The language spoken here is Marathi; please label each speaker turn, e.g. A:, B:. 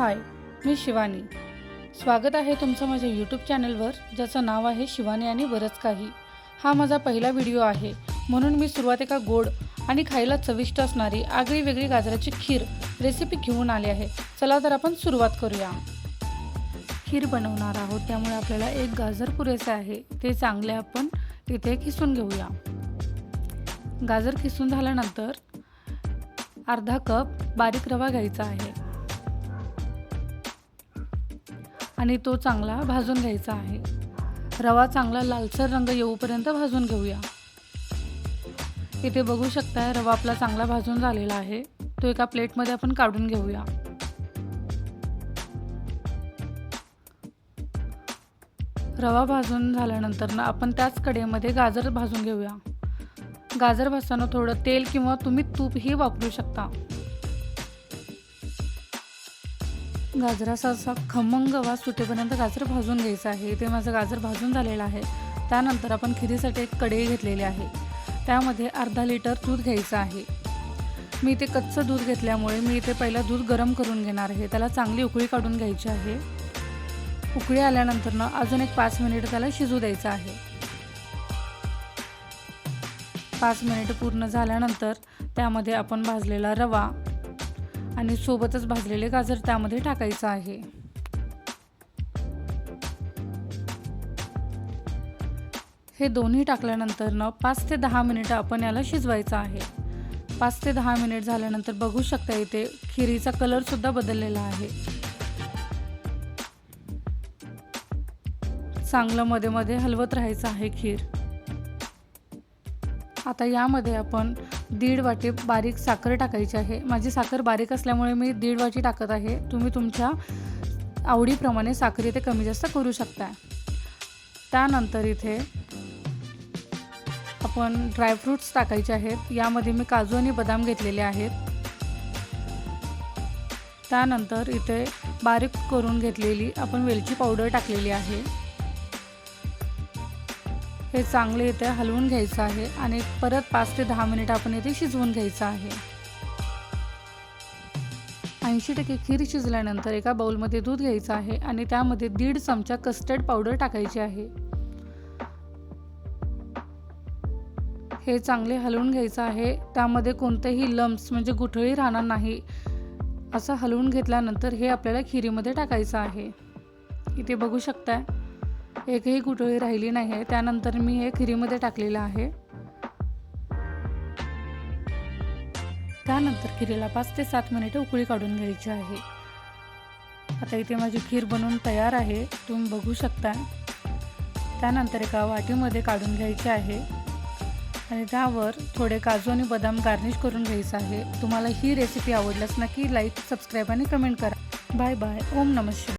A: हाय मी शिवानी. स्वागत आहे तुमचं माझ्या यूट्यूब चॅनलवर ज्याचं नाव आहे शिवानी आणि बरंच काही. हा माझा पहिला व्हिडिओ आहे. म्हणून मी सुरुवात एका गोड आणि खायला चविष्ट असणारी आगळी वेगळी गाजराची खीर रेसिपी घेऊन आली आहे. चला तर आपण सुरुवात करूया. खीर बनवणार आहोत त्यामुळे आपल्याला एक गाजर पुरेसे आहे. ते चांगले आपण तिथे किसून घेऊया. गाजर किसून झाल्यानंतर अर्धा कप बारीक रवा घ्यायचा आहे. आणि तो चांगला भाजून घ्यायचा आहे. रवा चांगला लालसर रंग येऊपर्यंत भाजून घेऊया. इथे बघू शकताय रवा आपला चांगला भाजून झालेला आहे. तो एका प्लेटमध्ये आपण काढून घेऊया. रवा भाजून झाल्यानंतर ना आपण त्याच कडेमध्ये गाजर भाजून घेऊया. गाजर भाजताना थोडं तेल किंवा तुम्ही तूपही वापरू शकता. गाजराचा असा खमंग वास सुटेपर्यंत गाजर भाजून घ्यायचं आहे. ते माझं गाजर भाजून झालेलं आहे. त्यानंतर आपण खिरीसाठी एक कढई घेतलेली आहे. त्यामध्ये अर्धा लिटर दूध घ्यायचं आहे. मी इथे कच्चं दूध घेतल्यामुळे मी इथे पहिला दूध गरम करून घेणार आहे. त्याला चांगली उकळी काढून घ्यायची आहे. उकळी आल्यानंतर ना अजून एक पाच मिनिट त्याला शिजू द्यायचं आहे. पाच मिनिट पूर्ण झाल्यानंतर त्यामध्ये आपण भाजलेला रवा आणि सोबतच भाजलेले गाजर त्यामध्ये टाकायचं आहे. हे दोन्ही टाकल्यानंतर पाच ते दहा मिनिटं आपण याला शिजवायचं आहे. पाच ते दहा मिनिट झाल्यानंतर बघू शकता इथे खिरीचा कलरसुद्धा बदललेला आहे. चांगलं मध्ये मध्ये हलवत राहायचं आहे खीर. आता यामध्ये आपण दीड वाटी बारीक साखर टाकायची आहे. माझी साखर बारीक असल्यामुळे मी दीड वाटी टाकत आहे. तुम्ही तुमच्या आवडीप्रमाणे साखर इथे कमी जास्त करू शकता. त्यानंतर इथे आपण ड्रायफ्रूट्स टाकायचे आहेत. यामध्ये मी काजू आणि बदाम घेतलेले आहेत. त्यानंतर इथे बारीक करून घेतलेली आपण वेलची पावडर टाकलेली आहे. हे चांगले इथे हलवून घ्यायचं आहे आणि परत पाच ते दहा मिनिट आपण इथे शिजवून घ्यायचं आहे. ऐंशी टक्के खीर शिजल्यानंतर एका बाऊलमध्ये दूध घ्यायचं आहे आणि त्यामध्ये दीड चमचा कस्टर्ड पावडर टाकायची आहे. हे चांगले हलवून घ्यायचं आहे. त्यामध्ये कोणतेही लम्स म्हणजे गुठळी राहणार नाही. असं हलवून घेतल्यानंतर हे आपल्याला खिरीमध्ये टाकायचं आहे. इथे बघू शकताय. एकही गुठळी राहिली नाही आहे. त्यानंतर मी हे खिरीमध्ये टाकलेलं आहे. त्यानंतर खिरीला पाच ते सात मिनिटे उकळी काढून घ्यायची आहे. आता इथे माझी खीर बनवून तयार आहे. तुम्ही बघू शकता. त्यानंतर एका वाटीमध्ये काढून घ्यायचे आहे. आणि त्यावर थोडे काजू आणि बदाम गार्निश करून घ्यायचं आहे. तुम्हाला ही रेसिपी आवडल्यास नक्की लाईक सबस्क्राईब आणि कमेंट करा. बाय बाय ओम नमस्कार